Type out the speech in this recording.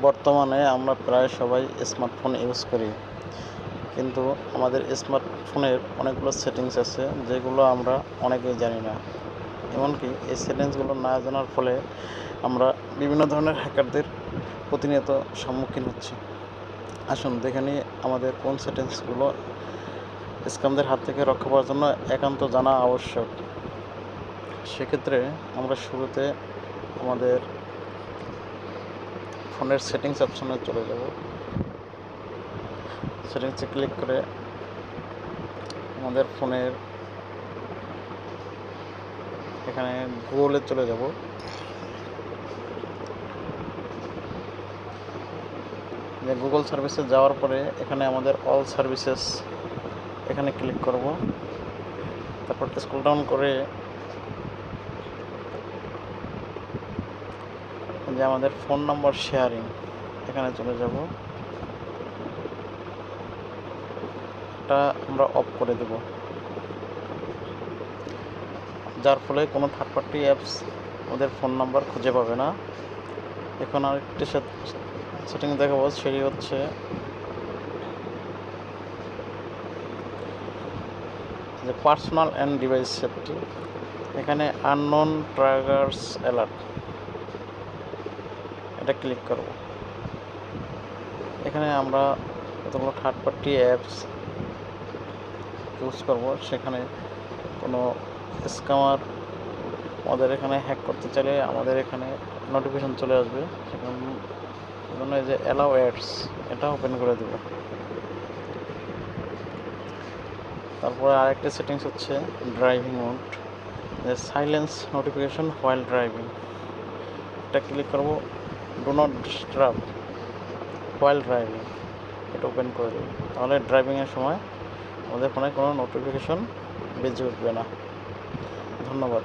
বর্তমানে আমরা প্রায় সবাই স্মার্টফোন ইউজ করি। কিন্তু আমাদের স্মার্টফোনের অনেকগুলো সেটিংস আছে, যেগুলো আমরা অনেকেই জানি না। এমনকি এই সেটিংসগুলো না জানার ফলে আমরা বিভিন্ন ধরনের হ্যাকারদের প্রতিনিয়ত সম্মুখীন হচ্ছি। আসুন দেখে নিই আমাদের কোন সেটিংসগুলো স্ক্যামদের হাত থেকে রক্ষা পাওয়ার জন্য একান্ত জানা আবশ্যক। সেক্ষেত্রে আমরা শুরুতে আমাদের ফোনের সেটিংস অপশনে চলে যাব। সেটিংসে ক্লিক করে আমাদের ফোনের এখানে গুগলে চলে যাব। যে গুগল সার্ভিসে যাওয়ার পরে এখানে আমাদের অল সার্ভিসেস এখানে ক্লিক করব। তারপর স্ক্রল ডাউন করে যে আমাদের ফোন নাম্বার শেয়ারিং, এখানে চলে যাব। এটা আমরা অফ করে দেব। যার ফলে কোনো থার্ড পার্টি অ্যাপস ওদের ফোন নাম্বার খুঁজে পাবে না। এখন আরেকটি সেটিং দেখাবো, সেটি হচ্ছে যে পার্সোনাল অ্যান্ড ডিভাইস সেফটি এখানে আননোন ট্রাগার্স অ্যালার্ট এটা ক্লিক করব। এখানে আমরা কতগুলো থার্ড পার্টি অ্যাপস ইউজ করব। সেখানে কোনো স্ক্যামার আমাদের এখানে হ্যাক করতে চাইলে আমাদের এখানে নোটিফিকেশন চলে আসবে। সেখানে জন্য যে অ্যালাউ অ্যাডস এটা ওপেন করে দেব। তারপরে আরেকটা সেটিংস হচ্ছে driving mode silence notification while driving এটা ক্লিক করব। Do not disturb while driving এটা ওপেন করে দেবে। তাহলে ড্রাইভিংয়ের সময় আমাদের ফোনে কোনো নোটিফিকেশন বেজে উঠবে না। ধন্যবাদ।